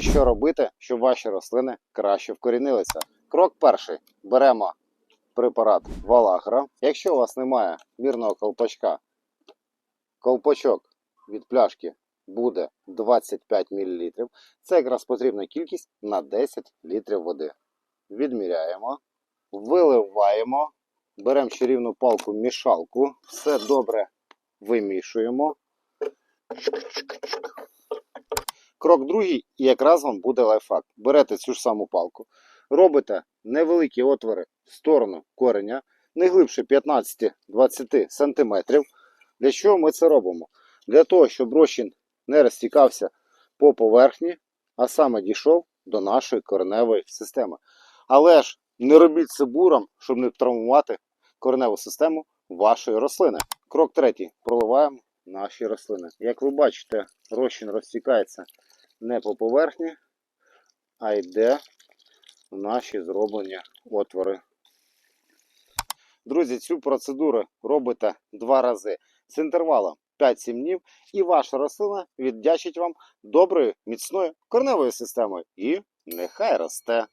Що робити, щоб ваші рослини краще вкорінилися? Крок перший. Беремо препарат Валагра. Якщо у вас немає мірного колпачка, колпачок від пляшки буде 25 мл. Це якраз потрібна кількість на 10 літрів води. Відміряємо, виливаємо, беремо чарівну палку мішалку, все добре вимішуємо. Крок другий, і якраз вам буде лайфхак. Берете цю ж саму палку, робите невеликі отвори в сторону кореня, не глибше 15-20 см. Для чого ми це робимо? Для того, щоб розчин не розтікався по поверхні, а саме дійшов до нашої кореневої системи. Але ж не робіть це буром, щоб не травмувати кореневу систему вашої рослини. Крок третій. Проливаємо наші рослини. Як ви бачите, розчин розтікається не по поверхні, а йде в наші зроблені отвори. Друзі, цю процедуру робите два рази з інтервалом 5-7 днів, і ваша рослина віддячить вам доброю, міцною корневою системою. І нехай росте.